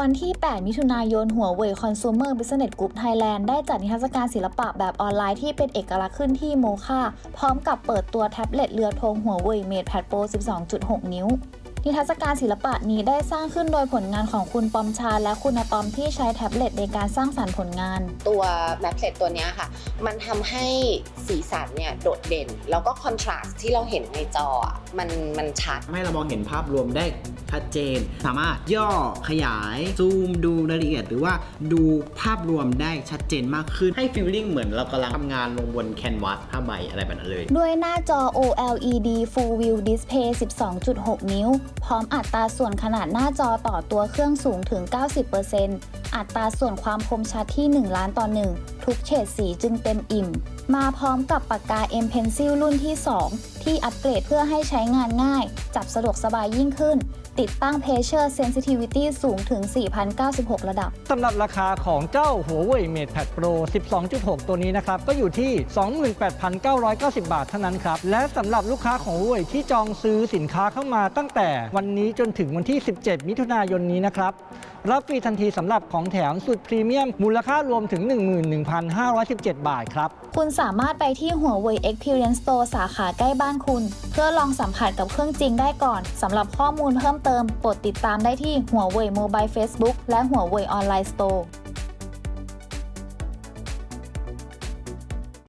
วันที่ 8 มิถุนายน หัวเว่ย Consumer Business Group Thailand ได้จัดนิทรรศการศิลปะแบบออนไลน์ที่เป็นเอกลักษณ์ขึ้นที่โมคาพร้อมกับเปิดตัวแท็บเล็ตเรือธงหัวเว่ย Mate Pad Pro 12.6 นิ้ว นิทรรศการศิลปะนี้ได้สร้างขึ้นโดยผลงานของคุณปอมชา และคุณอะตอมที่ใช้แท็บเล็ตในการสร้างสรรค์ผลงาน ตัวแมปเพลตตัวเนี้ยค่ะ มันทำให้สีสันเนี่ยโดดเด่น แล้วก็คอนทราสต์ที่เราเห็นในจออะมันมันชัดทำให้เรามองเห็นภาพรวมได้ ชัดเจน สามารถย่อขยายซูมดูรายละเอียด หรือว่าดูภาพรวมได้ชัดเจนมากขึ้นให้ฟีลลิ่งเหมือนเรากำลังทำงานลงบนแคนวาสผ้าใบอะไรแบบนั้นเลย ด้วยหน้าจอ OLED Full View Display 12.6 นิ้ว พร้อมอัตราส่วนขนาดหน้าจอต่อตัวเครื่องสูงถึง 90% อัตราส่วนความคมชัดที่ 1 ล้านต่อ 1 ทุกเฉดสีจึงเต็มอิ่ม มาพร้อมกับปากกา M Pencil รุ่นที่ 2 ที่อัปเกรดเพื่อให้ใช้งานง่าย จับสะดวกสบายยิ่งขึ้น ติดตั้ง Pressure Sensitivity สูงถึง 4,096 ระดับสำหรับราคาของเจ้าหัวเว่ย Mate Pad Pro 12.6 ตัวนี้นะครับ ก็อยู่ที่ 28,990 บาทเท่านั้นครับ และสำหรับลูกค้าของหัวเว่ยที่จองซื้อสินค้าเข้ามาตั้งแต่วันนี้จนถึงวันที่ 17 มิถุนายนนี้นะครับ รับฟรีทันทีสำหรับของแถมสุดพรีเมียม มูลค่ารวมถึง 11,517 บาทครับ คุณสามารถไปที่หัวเว่ย Experience Store สาขาใกล้บ้านคุณ เพื่อลองสัมผัสกับเครื่องจริงได้ก่อนสำหรับข้อมูลเพิ่มเติมโปรดติดตามได้ที่หัวเว่ย Mobile Facebook และหัวเว่ย Online Store